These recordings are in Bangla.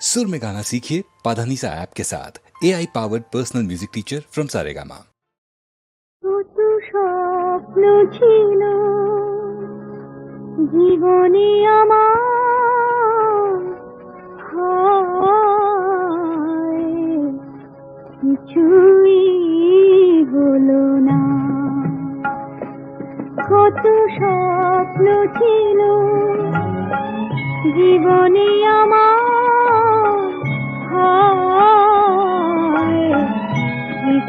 सुर में गाना सीखिए पाधानीसा ऐप के साथ AI powered personal music teacher from Saregama কত স্বপ্ন ছিল জীবনে আমার হায়, কিছুই হলো না কত স্বপ্ন ছিল জীবনে আমার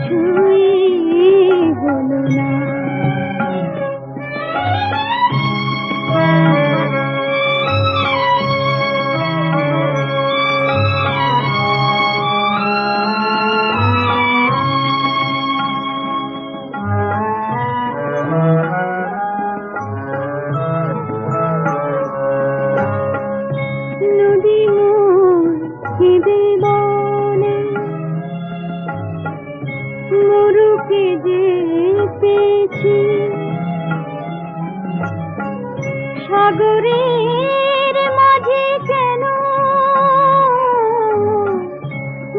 true. মরুকে যেতেছি। সাগরের মাঝে কেন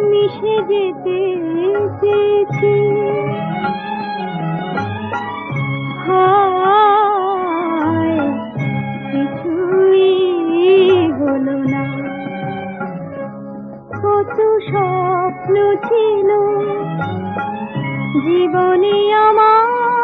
মিশে যেতে চেয়েছি স্বপ্ন ছিল। জীবনে আমার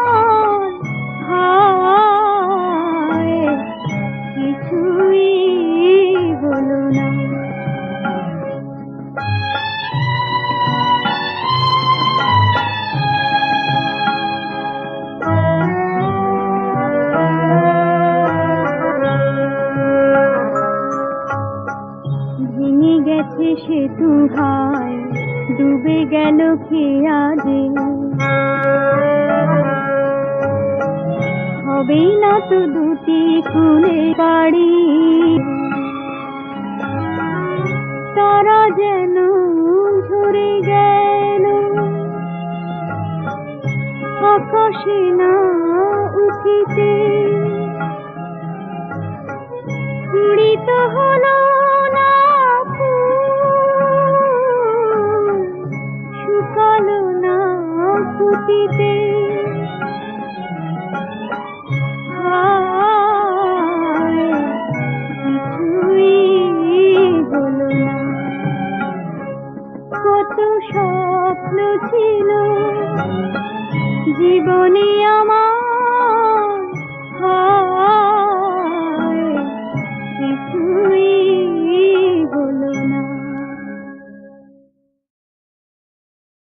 সেতু হায়, ডুবে গেল খেয়ালে হবে না তো দুটি কুলে বাড়ি। তারা যেন ঝরে গেল। আকাশে না না। কত স্বপ্ন ছিল জীবনে আমার